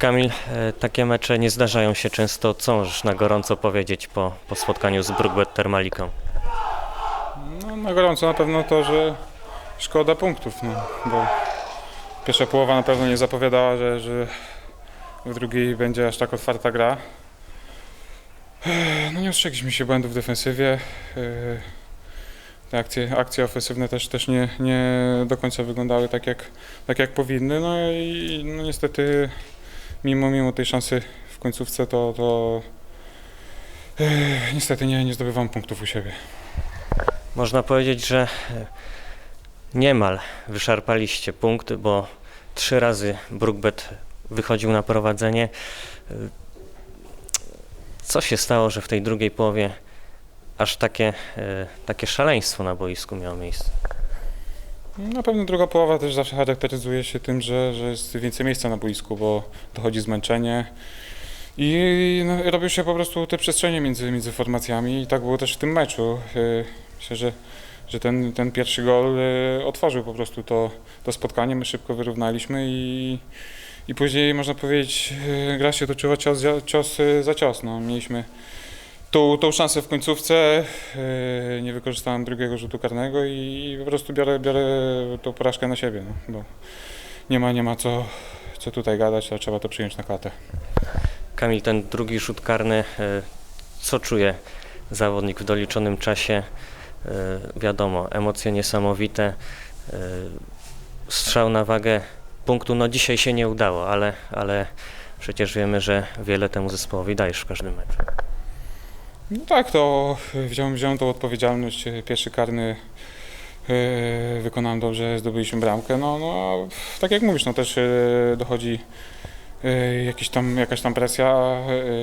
Kamil, e, takie mecze nie zdarzają się często. Co możesz na gorąco powiedzieć po, po spotkaniu z Brookbet Termaliką? No, na gorąco na pewno to, że szkoda punktów, no, bo pierwsza połowa na pewno nie zapowiadała, że, że w drugiej będzie aż tak otwarta gra. No nie ostrzegliśmy się błędów w defensywie. Te akcje, akcje ofensywne też, też nie, nie do końca wyglądały tak jak, tak jak powinny. No i no niestety mimo, mimo tej szansy w końcówce to, to ech, niestety nie, nie zdobywam punktów u siebie. Można powiedzieć, że e, niemal wyszarpaliście punkt, bo trzy razy Brookbet wychodził na prowadzenie. E, Co się stało, że w tej drugiej połowie aż takie, e, takie szaleństwo na boisku miało miejsce? Na pewno druga połowa też zawsze charakteryzuje się tym, że, że jest więcej miejsca na boisku, bo dochodzi zmęczenie i no, robią się po prostu te przestrzenie między, między formacjami i tak było też w tym meczu. Yy, Myślę, że, że ten, ten pierwszy gol yy, otworzył po prostu to, to spotkanie, my szybko wyrównaliśmy i, i później można powiedzieć yy, gra się toczyła cios, cios za cios. No, mieliśmy tą, tą szansę w końcówce, yy, nie wykorzystałem drugiego rzutu karnego i po prostu biorę, biorę tą porażkę na siebie, no, bo nie ma, nie ma co, co tutaj gadać, to trzeba to przyjąć na klatę. Kamil, ten drugi rzut karny, e, co czuje zawodnik w doliczonym czasie? E, Wiadomo, emocje niesamowite. e, Strzał na wagę punktu, no dzisiaj się nie udało, ale, ale przecież wiemy, że wiele temu zespołowi dajesz w każdym meczu. No tak, to wziąłem, wziąłem tą odpowiedzialność, e, pierwszy karny e, wykonałem dobrze, zdobyliśmy bramkę, no, no tak jak mówisz, no też e, dochodzi e, jakiś tam, jakaś tam presja,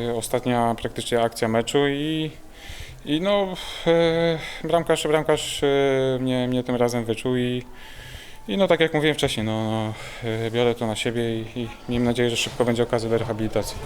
e, ostatnia praktycznie akcja meczu i, i no e, bramkarz, bramkarz e, mnie, mnie tym razem wyczuł i, i no tak jak mówiłem wcześniej, no, e, biorę to na siebie i, i miejmy nadzieję, że szybko będzie okazja do rehabilitacji.